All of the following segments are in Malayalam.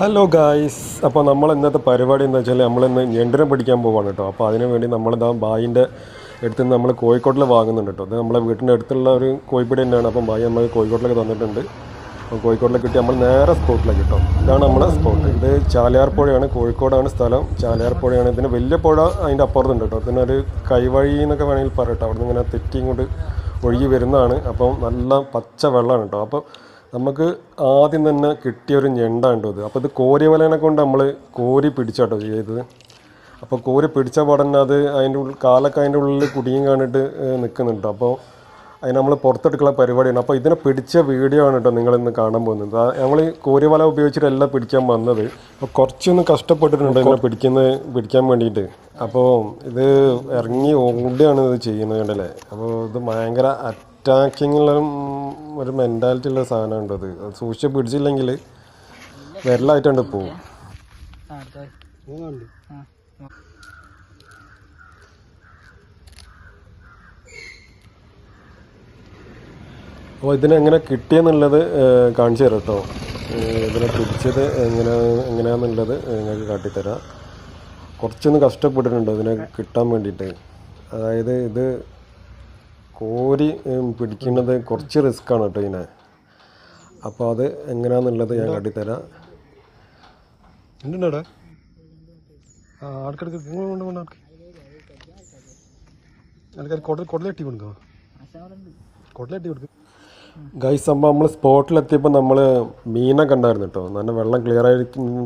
ഹലോ ഗായ്സ് അപ്പോൾ നമ്മൾ ഇന്നത്തെ പരിപാടി എന്താ വെച്ചാൽ നമ്മളിന്ന് ഞണ്ടിനെ പിടിക്കാൻ പോവാണ് കേട്ടോ. അപ്പോൾ അതിനു വേണ്ടി നമ്മളിതാ ബായിന്റെ അടുത്ത് നിന്ന് നമ്മൾ കോഴിക്കോട്ടിൽ വാങ്ങുന്നുണ്ട് കേട്ടോ. അത് നമ്മളെ വീട്ടിന്റെ അടുത്തുള്ള ഒരു കോഴിപ്പിടി തന്നെയാണ്. അപ്പം ബായി നമ്മൾ കോഴിക്കോട്ടിലേക്ക് തന്നിട്ടുണ്ട്. അപ്പോൾ കോഴിക്കോട്ടിലേക്ക് കിട്ടി നമ്മൾ നേരെ സ്പോട്ടിലേക്ക് കിട്ടും. ഇതാണ് നമ്മുടെ സ്പോട്ട്. ഇത് ചാലിയാർ പുഴയാണ് കോഴിക്കോടാണ് സ്ഥലം. ചാലിയാർ പുഴയാണ് ഇതിന് വലിയ പുഴ അതിന്റെ അപ്പുറത്തുണ്ട് കേട്ടോ. ഇതിനൊരു കൈവഴി എന്നൊക്കെ വേണമെങ്കിൽ പറയട്ടോ. അവിടെ നിന്ന് ഇങ്ങനെ തെറ്റി ഇങ്ങോട്ട് ഒഴുകി വരുന്നതാണ്. അപ്പം നല്ല പച്ച വെള്ളമാണ് കേട്ടോ. അപ്പോൾ നമുക്ക് ആദ്യം തന്നെ കിട്ടിയ ഒരു ഞണ്ടാണ് ഇത് അപ്പോൾ ഇത് കോരി വലനെ കൊണ്ട് നമ്മൾ കോരി പിടിച്ചാട്ടോ ചെയ്തത്. അപ്പോൾ കോരി പിടിച്ച പാടന്നെ അത് അതിന്റെ ഉള്ളിൽ കാലൊക്കെ അതിന്റെ ഉള്ളിൽ കുടുങ്ങിയും കാണിട്ട് നിൽക്കുന്നുണ്ട് അപ്പോൾ അതിന് നമ്മൾ പുറത്തെടുക്കുന്ന പരിപാടിയാണ്. അപ്പോൾ ഇതിനെ പിടിച്ച വീഡിയോ ആണ് കേട്ടോ നിങ്ങളിന്ന് കാണാൻ പോകുന്നത്. നമ്മൾ കോരി വല ഉപയോഗിച്ചിട്ടല്ല പിടിക്കാൻ വന്നത്. അപ്പോൾ കുറച്ചൊന്ന് കഷ്ടപ്പെട്ടിട്ടുണ്ട് ഇതിനെ പിടിക്കുന്ന പിടിക്കാൻ വേണ്ടിയിട്ട്. അപ്പോൾ ഇത് ഇറങ്ങി ഓടിയാണ് ഇത് ചെയ്യുന്നത് കണ്ടല്ലേ? അപ്പോൾ ഇത് ഭയങ്കര അറ്റാക്കിങ്ങുള്ള ഒരു മെന്റാലിറ്റി ഉള്ള സാധനമാണ് അത് സൂക്ഷിച്ച് പിടിച്ചില്ലെങ്കിൽ വിരലായിട്ടുണ്ട് പോവും. അപ്പോൾ ഇതിനെങ്ങനെ കിട്ടിയെന്നുള്ളത് കാണിച്ചു തരാം കേട്ടോ ഇതിനെ പിടിച്ചത് എങ്ങനെ എങ്ങനെയാണെന്നുള്ളത് നിങ്ങൾക്ക് കാട്ടിത്തരാം. കുറച്ചൊന്ന് കഷ്ടപ്പെട്ടിട്ടുണ്ട് ഇതിനെ കിട്ടാൻ വേണ്ടിയിട്ട്. അതായത് ഇത് കോരി പിടിക്കുന്നത് കുറച്ച് റിസ്ക്കാണ് കേട്ടോ ഇതിനെ. അപ്പോൾ അത് എങ്ങനെയാണെന്നുള്ളത് ഞാൻ കാട്ടിത്തരാം. കൊടൽ കൊടലെട്ടി കൊടുക്കുക കൊടലെട്ടി കൊടുക്കുക ഗൈസ് അപ്പോൾ നമ്മൾ സ്പോട്ടിലെത്തിയപ്പോൾ നമ്മൾ മീനെ കണ്ടായിരുന്നു കേട്ടോ നല്ല വെള്ളം ക്ലിയർ ആയി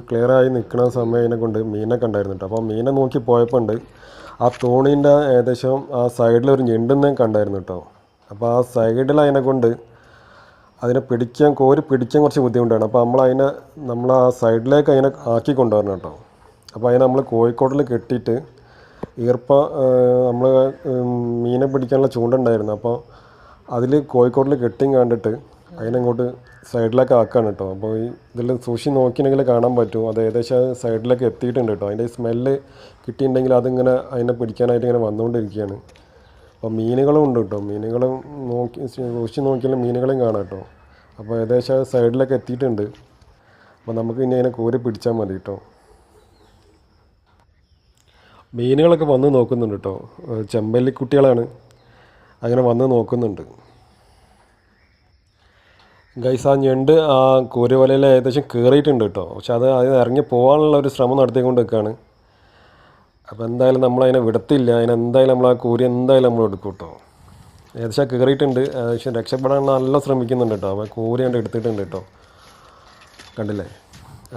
ക്ലിയർ ആയി നിൽക്കുന്ന സമയം കൊണ്ട് മീനെ കണ്ടായിരുന്നു കേട്ടോ അപ്പോൾ മീനെ നോക്കി പോയപ്പോൾ ഉണ്ട്. ആ തോണീന്റെ ഏകദേശം ആ സൈഡിൽ ഒരു ഞെണ്ടുന്നേ കണ്ടായിരുന്നു കേട്ടോ അപ്പോൾ ആ സൈഡിൽ അതിനെ കൊണ്ട് അതിനെ പിടിക്കാൻ കോരി പിടിക്കാൻ കുറച്ച് ബുദ്ധിമുട്ടാണ്. അപ്പോൾ നമ്മൾ അതിനെ നമ്മൾ ആ സൈഡിലേക്ക് അതിനെ ആക്കി കൊണ്ടുവരണം കേട്ടോ അപ്പോൾ അതിനെ നമ്മൾ കോഴിക്കോട്ടിൽ കെട്ടിയിട്ട് ഈർപ്പ നമ്മൾ മീനെ പിടിക്കാനുള്ള ചൂണ്ടുണ്ടായിരുന്നു അപ്പോൾ അതിൽ കോഴിക്കോട്ടിൽ കെട്ടിയും കണ്ടിട്ട് അതിനങ്ങോട്ട് സൈഡിലേക്ക് ആക്കാണ് കേട്ടോ. അപ്പോൾ ഈ ഇതിൽ സൂക്ഷി നോക്കിയെങ്കിൽ കാണാൻ പറ്റും. അത് ഏകദേശം സൈഡിലേക്ക് എത്തിയിട്ടുണ്ട് കേട്ടോ. അതിന്റെ സ്മെല്ല് കിട്ടിയിട്ടുണ്ടെങ്കിൽ അതിങ്ങനെ അതിനെ പിടിക്കാനായിട്ട് ഇങ്ങനെ വന്നുകൊണ്ടിരിക്കുകയാണ്. അപ്പോൾ മീനുകളും ഉണ്ട് കേട്ടോ. മീനുകളും നോക്കി സൂഷി നോക്കിയാലും മീനുകളും കാണാം കേട്ടോ. അപ്പോൾ ഏകദേശം സൈഡിലൊക്കെ എത്തിയിട്ടുണ്ട്. അപ്പോൾ നമുക്ക് ഇനി അതിനെ കോരി പിടിച്ചാൽ മതി കേട്ടോ. മീനുകളൊക്കെ വന്ന് നോക്കുന്നുണ്ട് കേട്ടോ. ചെമ്പല്ലിക്കുട്ടികളാണ്. അങ്ങനെ വന്ന് നോക്കുന്നുണ്ട്. ഗൈസ് ആ ഞണ്ട് ആ കൂരവലയിൽ ഏകദേശം കയറിയിട്ടുണ്ട് കേട്ടോ. പക്ഷെ അത് അതിന് ഇറങ്ങി പോകാനുള്ള ഒരു ശ്രമം നടത്തിക്കൊണ്ട് നിൽക്കുകയാണ് അപ്പോൾ എന്തായാലും നമ്മൾ അതിനെ വിടത്തില്ല. അതിനെ എന്തായാലും നമ്മൾ ആ കൂരി എന്തായാലും നമ്മൾ എടുക്കും കേട്ടോ. ഏകദേശം കയറിയിട്ടുണ്ട് ഏകദേശം രക്ഷപ്പെടാൻ നല്ല ശ്രമിക്കുന്നുണ്ട് കേട്ടോ. അപ്പോൾ കൂരി കണ്ട് എടുത്തിട്ടുണ്ട് കേട്ടോ. കണ്ടില്ലേ?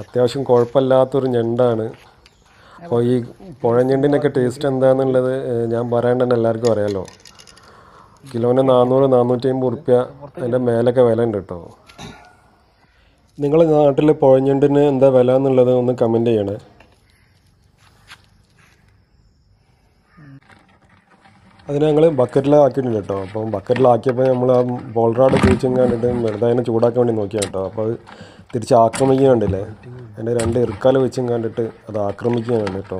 അത്യാവശ്യം കുഴപ്പമില്ലാത്തൊരു ഞണ്ടാണ്. അപ്പോൾ ഈ പുഴഞ്ഞണ്ടിന്റെയൊക്കെ ടേസ്റ്റ് എന്താണെന്നുള്ളത് ഞാൻ പറയാണ്ട് തന്നെ എല്ലാവർക്കും അറിയാലോ. കിലോന് നാനൂറ് നാനൂറ്റി അമ്പത് റുപ്യ അതിന്റെ മേലൊക്കെ വില ഉണ്ട് കേട്ടോ. നിങ്ങളുടെ നാട്ടിൽ പുഴഞ്ഞണ്ടിന് എന്താ വില എന്നുള്ളത് ഒന്ന് കമന്റ് ചെയ്യണേ. അതിന് ഞങ്ങൾ ബക്കറ്റിലാക്കിയിട്ടുണ്ട് കേട്ടോ. അപ്പം ബക്കറ്റിലാക്കിയപ്പോൾ നമ്മൾ ആ ബോൾറാഡ് ഉപയോഗിച്ചും കണ്ടിട്ട് വെറുതെ അതിനെ ചൂടാക്കാൻ വേണ്ടി നോക്കിയാൽ കേട്ടോ. അപ്പോൾ തിരിച്ച് ആക്രമിക്കുക കണ്ടില്ലേ? അതിന്റെ രണ്ട് ഇറുക്കാൽ വെച്ചും കണ്ടിട്ട് അത് ആക്രമിക്കുകയാണ് കേട്ടോ.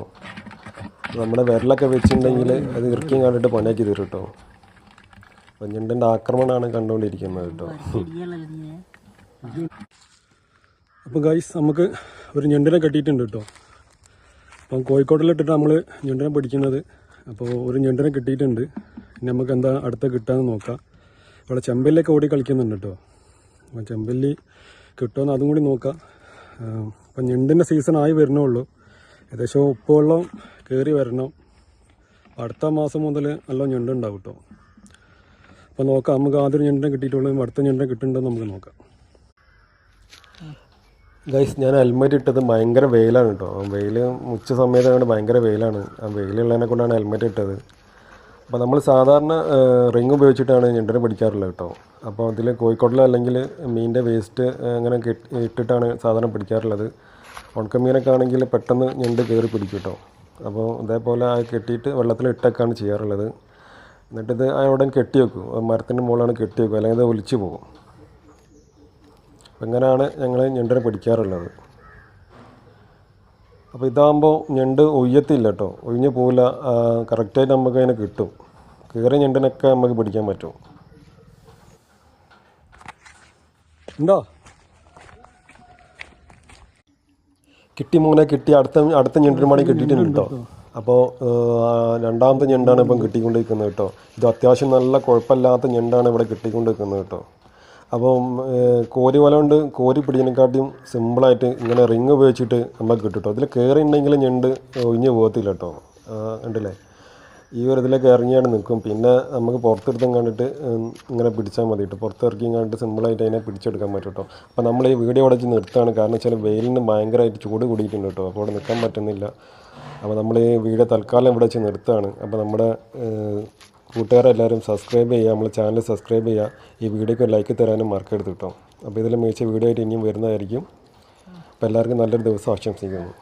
നമ്മുടെ വിരലൊക്കെ വെച്ചിട്ടുണ്ടെങ്കിൽ അത് ഇറുക്കിയും കണ്ടിട്ട് പണിയാക്കി തരും കേട്ടോ. അപ്പം ഞണ്ടിന്റെ ആക്രമണമാണ് കണ്ടുകൊണ്ടിരിക്കുന്നത് കേട്ടോ. അപ്പോൾ ഗൈസ് നമുക്ക് ഒരു ഞണ്ടിനെ കെട്ടിയിട്ടുണ്ട് കേട്ടോ. അപ്പം കോഴിക്കോട്ടിലിട്ടിട്ട് നമ്മൾ ഞണ്ടിനെ പിടിക്കുന്നത്. അപ്പോൾ ഒരു ഞണ്ടിനെ കിട്ടിയിട്ടുണ്ട്. ഇനി നമുക്ക് എന്താ അടുത്ത കിട്ടാന്ന് നോക്കാം. ഇവിടെ ചെമ്പല്ലിയൊക്കെ ഓടി കളിക്കുന്നുണ്ട് കേട്ടോ. അപ്പോൾ ചെമ്പല്ലി കിട്ടുമെന്ന് അതും കൂടി നോക്കാം. അപ്പം ഞണ്ടിന്റെ സീസൺ ആയി വരണേ ഉള്ളൂ ഏകദേശം ഉപ്പ് വെള്ളം കയറി വരണം അടുത്ത മാസം മുതൽ നല്ല ഞണ്ടുണ്ടാവും കേട്ടോ. അപ്പോൾ നോക്കാം നമുക്ക് ആദ്യം ഞണ്ടിനെ കിട്ടിയിട്ടുള്ളൂ അടുത്ത ഞണ്ടിനെ കിട്ടുന്നുണ്ടോ നമുക്ക് നോക്കാം. ഗൈസ് ഞാൻ ഹെൽമെറ്റ് ഇട്ടത് ഭയങ്കര വെയിലാണ് കേട്ടോ വെയിൽ ഉച്ച സമയത്താണ് ഭയങ്കര വെയിലാണ്. ആ വെയിലുള്ളതിനെ കൊണ്ടാണ് ഹെൽമെറ്റ് ഇട്ടത്. അപ്പോൾ നമ്മൾ സാധാരണ റിങ് ഉപയോഗിച്ചിട്ടാണ് ഞണ്ടിനെ പിടിക്കാറുള്ളത് കേട്ടോ അപ്പോൾ അതിൽ കോഴിക്കോട്ടിൽ അല്ലെങ്കിൽ മീനിന്റെ വേസ്റ്റ് അങ്ങനെ ഇട്ടിട്ടാണ് സാധാരണ പിടിക്കാറുള്ളത്. ഉണക്കമീനൊക്കെ ആണെങ്കിൽ പെട്ടെന്ന് ഞണ്ട് കയറി പിടിക്കും കേട്ടോ അപ്പോൾ അതേപോലെ ആ കെട്ടിയിട്ട് വെള്ളത്തിൽ ഇട്ടൊക്കെയാണ് ചെയ്യാറുള്ളത്. എന്നിട്ടിത് അവിടെ കെട്ടി വെക്കും. മരത്തിന്റെ മുകളിലാണ് കെട്ടി വെക്കും. അല്ലെങ്കിൽ അത് ഒലിച്ചു പോകും. അപ്പം ഇങ്ങനെയാണ് ഞങ്ങൾ ഞണ്ടിനെ പിടിക്കാറുള്ളത്. അപ്പോൾ ഇതാകുമ്പോൾ ഞണ്ട് ഒയ്യത്തില്ല കേട്ടോ ഒഴിഞ്ഞു പോവില്ല. കറക്റ്റായിട്ട് നമുക്ക് അതിനെ കിട്ടും. കയറി ഞണ്ടിനൊക്കെ നമുക്ക് പിടിക്കാൻ പറ്റും. ഉണ്ടോ? കിട്ടി മോനെ കിട്ടി. അടുത്ത അടുത്ത ഞണ്ടിന് മണി കിട്ടിയിട്ടുണ്ട് കേട്ടോ അപ്പോൾ രണ്ടാമത്തെ ഞണ്ടാണ് ഇപ്പം കിട്ടിക്കൊണ്ടിരിക്കുന്നത് കേട്ടോ. ഇത് അത്യാവശ്യം നല്ല കുഴപ്പമില്ലാത്ത ഞണ്ടാണ് ഇവിടെ കിട്ടിക്കൊണ്ടിരിക്കുന്നത് കേട്ടോ. അപ്പം കോരി വല കൊണ്ട് കോരി പിടിക്കുന്നതിനെക്കാട്ടിയും സിമ്പിളായിട്ട് ഇങ്ങനെ റിങ് ഉപയോഗിച്ചിട്ട് നമ്മൾ കിട്ടും കേട്ടോ. ഇതിൽ കയറി ഉണ്ടെങ്കിൽ ഞണ്ട് ഒഴിഞ്ഞ് പോകത്തില്ല കേട്ടോ. ഉണ്ടല്ലേ ഈ ഒരു ഇതിലേക്ക് ഇറങ്ങിയാണ് നിൽക്കും. പിന്നെ നമുക്ക് പുറത്തെടുത്തും കണ്ടിട്ട് ഇങ്ങനെ പിടിച്ചാൽ മതി കേട്ടോ. പുറത്തിറക്കിയും കണ്ടിട്ട് സിമ്പിളായിട്ട് അതിനെ പിടിച്ചെടുക്കാൻ പറ്റും കേട്ടോ. അപ്പോൾ നമ്മൾ ഈ വീഡിയോ അവിടെ നിർത്താണ് കാരണം വെച്ചാൽ വെയിലിന് ഭയങ്കരമായിട്ട് ചൂട് കൂടിയിട്ടുണ്ട് കേട്ടോ. അപ്പോൾ അവിടെ നിൽക്കാൻ പറ്റുന്നില്ല. അപ്പോൾ നമ്മൾ ഈ വീഡിയോ തൽക്കാലം ഇവിടെ വെച്ച് നിർത്തുകയാണ്. അപ്പോൾ നമ്മുടെ കൂട്ടുകാരെല്ലാവരും സബ്സ്ക്രൈബ് ചെയ്യുക നമ്മൾ ചാനൽ സബ്സ്ക്രൈബ് ചെയ്യുക. ഈ വീഡിയോക്ക് ലൈക്ക് തരാനും മറക്കരുത് കിട്ടും. അപ്പോൾ ഇതിൽ മികച്ച വീഡിയോ ആയിട്ട് ഇനിയും വരുന്നതായിരിക്കും. അപ്പോൾ എല്ലാവർക്കും നല്ലൊരു ദിവസം ആശംസിക്കുന്നു.